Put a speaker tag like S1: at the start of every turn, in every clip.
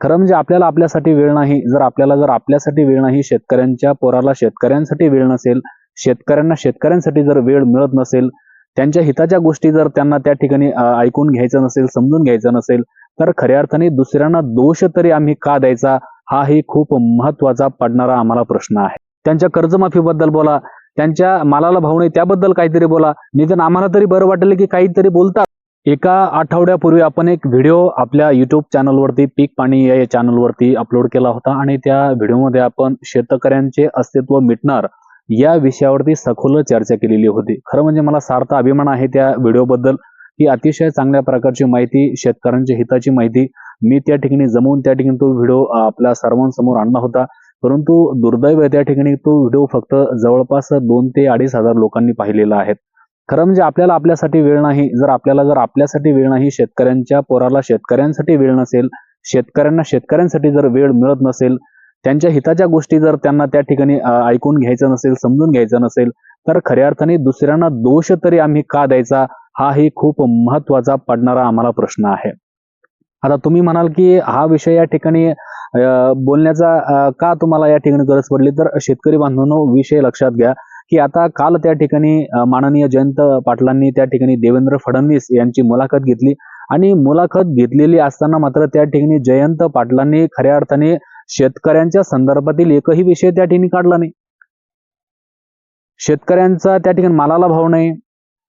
S1: खरं म्हणजे आपल्याला आपल्यासाठी वेळ नाही. जर आपल्याला जर आपल्यासाठी वेळ नाही शेतकऱ्यांच्या पोराला शेतकऱ्यांसाठी वेळ नसेल शेतकऱ्यांना शेतकऱ्यांसाठी जर वेळ मिळत नसेल त्यांच्या हिताच्या गोष्टी जर त्यांना त्या ठिकाणी ऐकून घ्यायचं नसेल समजून घ्यायचं नसेल तर खऱ्या अर्थाने दुसऱ्यांना दोष तरी आम्ही का द्यायचा? हाही खूप महत्त्वाचा पडणारा आम्हाला प्रश्न आहे. त्यांच्या कर्जमाफीबद्दल बोला त्यांच्या मालाला भाव नाही त्याबद्दल काहीतरी बोला. निदान आम्हाला तरी बरं वाटलं की काहीतरी बोलतात एका आठवड्यापूर्वी आपण एक व्हिडिओ आपल्या युट्यूब चॅनलवरती पीक पाणी या चॅनलवरती अपलोड केला होता आणि त्या व्हिडिओमध्ये आपण शेतकऱ्यांचे अस्तित्व मिटणार या विषयावरती सखोल चर्चा केलेली होती. खरं म्हणजे मला सार्थ अभिमान आहे त्या व्हिडिओबद्दल. ही अतिशय चांगल्या प्रकारची माहिती शेतकऱ्यांच्या हिताची माहिती मी त्या ठिकाणी जमवून त्या ठिकाणी तो व्हिडिओ आपल्या सर्वांसमोर आणला होता. परंतु दुर्दैव त्या ठिकाणी तो व्हिडिओ फक्त जवळपास दोन ते अडीच हजार लोकांनी पाहिलेला आहे. खरं म्हणजे आपल्याला आपल्यासाठी वेळ नाही. जर आपल्याला जर आपल्यासाठी वेळ नाही शेतकऱ्यांच्या पोराला शेतकऱ्यांसाठी वेळ नसेल शेतकऱ्यांना शेतकऱ्यांसाठी जर वेळ मिळत नसेल त्यांच्या हिताच्या गोष्टी जर त्यांना त्या ठिकाणी ऐकून घ्यायचं नसेल समजून घ्यायचं नसेल तर खऱ्या अर्थाने दुसऱ्यांना दोष तरी आम्ही का द्यायचा? हाही खूप महत्त्वाचा पडणारा आम्हाला प्रश्न आहे. आता तुम्ही म्हणाल की हा विषय या ठिकाणी अं, बोलण्याचा का तुम्हाला या ठिकाणी गरज पडली? तर शेतकरी बांधवांनो विषय लक्षात घ्या. की आता काल त्या ठिकाणी माननीय जयंत पाटलांनी त्या ठिकाणी देवेंद्र फडणवीस यांची मुलाखत घेतली. आणि मुलाखत घेतलेली असताना मात्र त्या ठिकाणी जयंत पाटलांनी खऱ्या अर्थाने शेतकऱ्यांच्या संदर्भातील एकही विषय त्या ठिकाणी काढला नाही. शेतकऱ्यांचा त्या ठिकाणी मालाला भाव नाही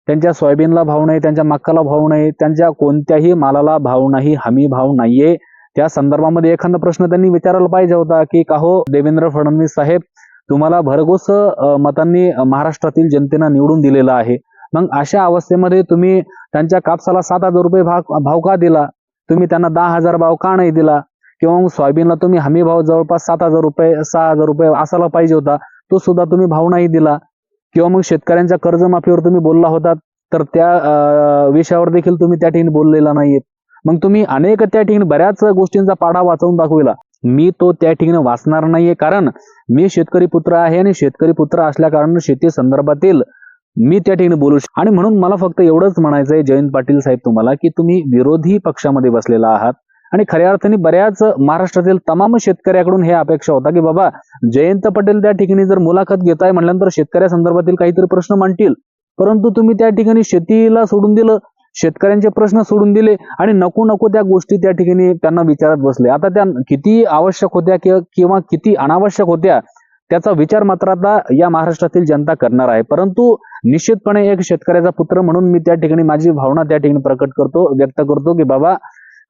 S1: त्यांच्या सोयाबीनला भाव नाही त्यांच्या मक्काला भाव नाही त्यांच्या कोणत्याही मालाला भाव नाही हमी भाव नाहीये. त्या संदर्भामध्ये एखादा प्रश्न त्यांनी विचारायला पाहिजे होता की का हो देवेंद्र फडणवीस साहेब तुम्हाला भरघोस मतांनी महाराष्ट्रातील जनतेनं निवडून दिलेलं आहे. मग अशा अवस्थेमध्ये तुम्ही त्यांच्या कापसाला सात हजार रुपये भाव भाव का दिला? तुम्ही त्यांना दहा हजार भाव का नाही दिला? किंवा मग सोयाबीनला तुम्ही हमी भाव जवळपास सात हजार रुपये सहा हजार रुपये असायला पाहिजे होता तो सुद्धा तुम्ही भाव नाही दिला. किंवा मग शेतकऱ्यांच्या कर्जमाफीवर तुम्ही बोलला होता तर त्या विषयावर देखील तुम्ही त्या ठिकाणी बोललेला नाहीये. मग तुम्ही अनेक त्या ठिकाणी बऱ्याच गोष्टींचा पाढा वाचवून दाखविला. मी तो त्या ठिकाणी वाचणार नाहीये कारण मी शेतकरी पुत्र आहे आणि शेतकरी पुत्र असल्या कारण शेती संदर्भातील मी त्या ठिकाणी बोलू शकतो आणि म्हणून मला फक्त एवढंच म्हणायचंय जयंत पाटील साहेब तुम्हाला की तुम्ही विरोधी पक्षामध्ये बसलेला आहात. आणि खऱ्या अर्थाने बऱ्याच महाराष्ट्रातील तमाम शेतकऱ्याकडून हे अपेक्षा होता की बाबा जयंत पटेल त्या ठिकाणी जर मुलाखत घेताय म्हटल्यानंतर शेतकऱ्या संदर्भातील काहीतरी प्रश्न मांडतील. परंतु तुम्ही त्या ठिकाणी शेतीला सोडून दिलं. शेतकऱ्यांचे प्रश्न सोडून दिले आणि नको नको त्या गोष्टी त्या ठिकाणी त्यांना विचारत बसले. आता त्या किती आवश्यक होत्या किंवा किती अनावश्यक होत्या त्याचा विचार मात्र आता या महाराष्ट्रातील जनता करणार आहे. परंतु निश्चितपणे एक शेतकऱ्याचा पुत्र म्हणून मी त्या ठिकाणी माझी भावना त्या ठिकाणी प्रकट करतो व्यक्त करतो की बाबा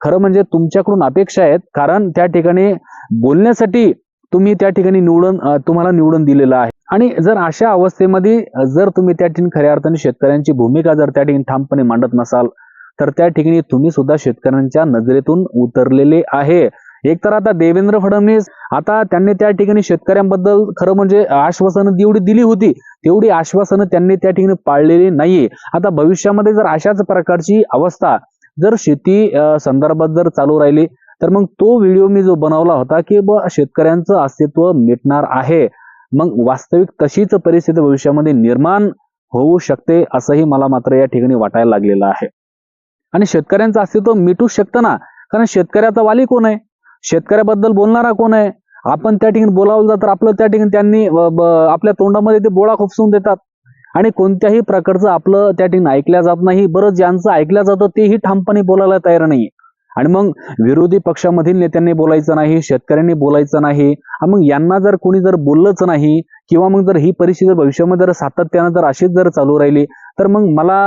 S1: खरं म्हणजे तुमच्याकडून अपेक्षा आहेत. कारण त्या ठिकाणी बोलण्यासाठी तुम्ही त्या ठिकाणी निवडून तुम्हाला निवडून दिलेलं आहे. आणि जर अशा अवस्थेमध्ये जर तुम्ही त्या ठिकाणी खऱ्या अर्थाने शेतकऱ्यांची भूमिका जर त्या ठिकाणी ठामपणे मांडत नसाल तर त्या ठिकाणी तुम्ही सुद्धा शेतकऱ्यांच्या नजरेतून उतरलेले आहे. एक तर आता देवेंद्र फडणवीस आता त्यांनी त्या ठिकाणी शेतकऱ्यांबद्दल खरं म्हणजे आश्वासनं जेवढी दिली होती तेवढी आश्वासनं त्यांनी त्या ठिकाणी पाळलेली नाहीये. आता भविष्यामध्ये जर अशाच प्रकारची अवस्था जर शेती संदर्भात जर चालू राहिली तर मग तो व्हिडिओ मी जो बनवला होता की ब शेतकऱ्यांचं अस्तित्व मिटणार आहे. मग वास्तविक तशीच परिस्थिती भविष्यामध्ये निर्माण होऊ शकते असंही मला मात्र या ठिकाणी वाटायला लागलेलं आहे. आणि शेतकऱ्यांचं अस्तित्व मिटू शकतं ना? कारण शेतकऱ्याचा वाली कोण आहे? शेतकऱ्याबद्दल बोलणारा कोण आहे? आपण त्या ठिकाणी बोलावलं तर आपलं त्या ठिकाणी त्यांनी आपल्या तोंडामध्ये ते बोळा खुपसून देतात. आणि कोणत्याही प्रकारचं आपलं त्या ठिकाणी ऐकल्या जात नाही. बरं ज्यांचं ऐकलं जातं तेही ठामपणे बोलायला तयार नाही आणि मग विरोधी पक्षामधील नेत्यांनी बोलायचं नाही शेतकऱ्यांनी बोलायचं नाही मग यांना जर कोणी जर बोललंच नाही किंवा मग जर ही परिस्थिती भविष्यामध्ये जर सातत्यानं जर अशीच जर चालू राहिली तर मग मला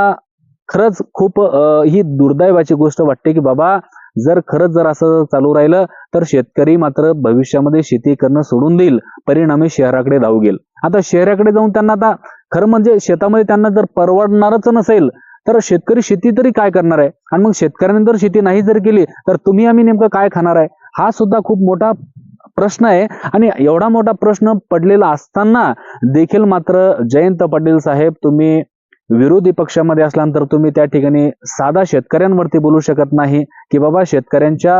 S1: खरंच खूप ही दुर्दैवाची गोष्ट वाटते की बाबा जर खरंच जर असं चालू राहिलं तर शेतकरी मात्र भविष्यामध्ये शेती करणं सोडून देईल परिणामी शहराकडे धावू गेल आता शहराकडे जाऊन त्यांना आता खरं म्हणजे शेतामध्ये त्यांना जर परवडणारच नसेल तर शेतकरी शेती तरी काय करणार आहे? आणि मग शेतकऱ्यांनी जर शेती नाही जर केली तर तुम्ही आम्ही नेमकं काय खाणार आहे? हा सुद्धा खूप मोठा प्रश्न आहे. आणि एवढा मोठा प्रश्न पडलेला असताना देखील मात्र जयंत पाटील साहेब तुम्ही विरोधी पक्षामध्ये असल्यानंतर तुम्ही त्या ठिकाणी साधा शेतकऱ्यांवरती बोलू शकत नाही की बाबा शेतकऱ्यांच्या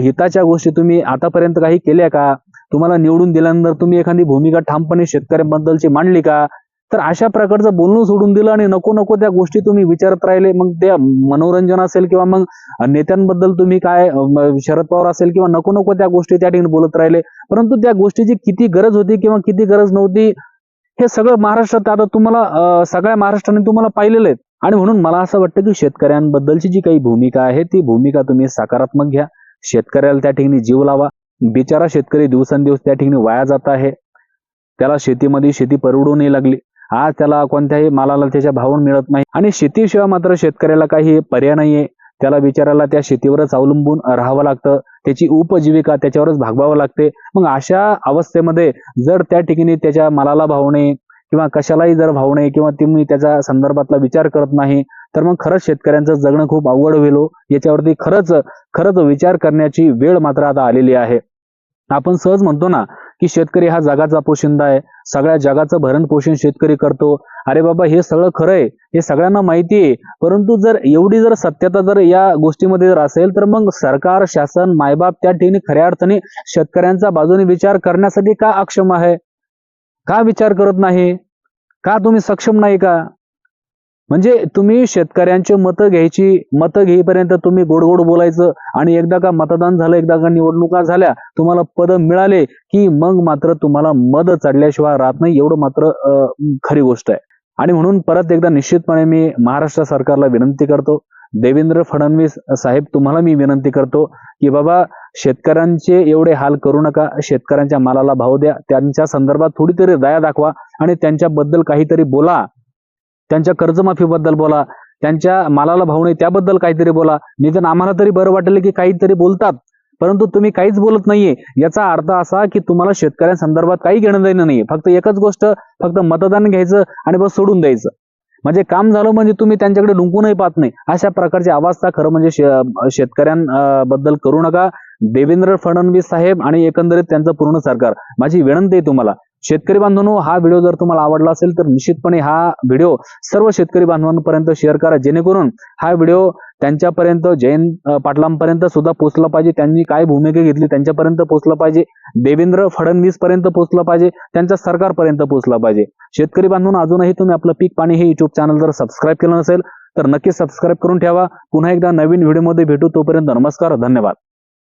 S1: हिताच्या गोष्टी तुम्ही आतापर्यंत काही केल्या का? तुम्हाला निवडून दिल्यानंतर तुम्ही एखादी भूमिका ठामपणे शेतकऱ्यांबद्दलची मांडली का? तर अशा प्रकारचं बोलणं सोडून दिलं आणि नको नको त्या गोष्टी तुम्ही विचारत राहिले मग त्या मनोरंजन असेल किंवा मग नेत्यांबद्दल तुम्ही काय शरद पवार असेल किंवा नको नको त्या गोष्टी त्या ठिकाणी बोलत राहिले परंतु त्या गोष्टीची किती गरज होती किंवा किती गरज नव्हती हे सगळं महाराष्ट्रात आता तुम्हाला सगळ्या महाराष्ट्राने तुम्हाला पाहिलेलं आहे. आणि म्हणून मला असं वाटतं की शेतकऱ्यांबद्दलची जी काही भूमिका आहे ती भूमिका तुम्ही सकारात्मक घ्या. शेतकऱ्याला त्या ठिकाणी जीव लावा. बिचारा शेतकरी दिवसेंदिवस त्या ठिकाणी वाया जात आहे. त्याला शेतीमध्ये शेती परवडू नाही लागली. आज त्याला कोणत्याही मालाला त्याच्या भावून मिळत नाही. आणि शेतीशिवाय मात्र शेतकऱ्याला काही पर्याय नाहीये. त्याला बिचाराला त्या शेतीवरच अवलंबून राहावं लागतं. त्याची उपजीविका त्याच्यावरच भागवावं लागते. मग अशा अवस्थेमध्ये जर त्या ठिकाणी त्याच्या मालाला भावणे किंवा कशालाही जर भावणे किंवा तुम्ही त्याच्या संदर्भातला विचार करत नाही तर मग खरंच शेतकऱ्यांचं जगणं खूप अवघड होईल हो. याच्यावरती खरंच खरंच विचार करण्याची वेळ मात्र आता आलेली आहे. आपण सहज म्हणतो ना की शेतकरी हा जगाचा पोशिंदा आहे. सगळ्या जगाचं भरण पोषण शेतकरी करतो. अरे बाबा हे सगळं खरं आहे. हे सगळ्यांना माहिती आहे. परंतु जर एवढी जर सत्यता जर या गोष्टीमध्ये जर असेल तर मग सरकार शासन मायबाप त्या ठिकाणी खऱ्या अर्थाने शेतकऱ्यांचा बाजूने विचार करण्यासाठी का अक्षम आहे? का विचार करत नाही? का तुम्ही सक्षम नाही का? म्हणजे तुम्ही शेतकऱ्यांचे मतं घ्यायची मतं घेईपर्यंत तुम्ही गोड गोड बोलायचं आणि एकदा का मतदान झालं एकदा का निवडणुका झाल्या तुम्हाला पद मिळाले की मग मात्र तुम्हाला मद चढल्याशिवाय राहत नाही एवढं मात्र खरी गोष्ट आहे. आणि म्हणून परत एकदा निश्चितपणे मी महाराष्ट्र सरकारला विनंती करतो. देवेंद्र फडणवीस साहेब तुम्हाला मी विनंती करतो की बाबा शेतकऱ्यांचे एवढे हाल करू नका शेतकऱ्यांच्या मालाला भाव द्या त्यांच्या संदर्भात थोडी तरी दया दाखवा आणि त्यांच्याबद्दल काहीतरी बोला. त्यांच्या कर्जमाफीबद्दल बोला त्यांच्या मालाला भाव नाही त्याबद्दल काहीतरी बोला. निदान आम्हाला तरी बरं वाटलं की काहीतरी बोलतात. परंतु तुम्ही काहीच बोलत नाहीये. याचा अर्थ असा की तुम्हाला शेतकऱ्यांसंदर्भात काही घेणं देणं नाहीये. फक्त एकच गोष्ट फक्त मतदान घ्यायचं आणि बस सोडून द्यायचं. म्हणजे काम झालं म्हणजे तुम्ही त्यांच्याकडे डुंकूनही पाहत नाही. अशा प्रकारची अवस्था खरं म्हणजे शे- शेतकऱ्यांबद्दल करू नका. देवेंद्र फडणवीस साहेब आणि एकंदरीत त्यांचं पूर्ण सरकार. माझी विनंती आहे तुम्हाला. शेतकरी बांधवांनो हा व्हिडिओ जर तुम्हाला आवडला असेल तर निश्चितपणे हा व्हिडिओ सर्व शेतकरी बांधवांपर्यंत शेअर करा जेणेकरून हा व्हिडिओ त्यांच्यापर्यंत जयंत पाटलांपर्यंत सुद्धा पोहोचला पाहिजे. त्यांनी काय भूमिका घेतली त्यांच्यापर्यंत पोहोचलं पाहिजे. देवेंद्र फडणवीस पर्यंत पोहोचलं पाहिजे. त्यांच्या सरकारपर्यंत पोहोचलं पाहिजे. शेतकरी बांधून अजूनही तुम्ही आपलं पीक पाणी हे युट्यूब चॅनल जर सबस्क्राईब केलं नसेल तर नक्की सबस्क्राईब करून ठेवा. पुन्हा एकदा नवीन व्हिडिओमध्ये भेटू. तोपर्यंत नमस्कार धन्यवाद.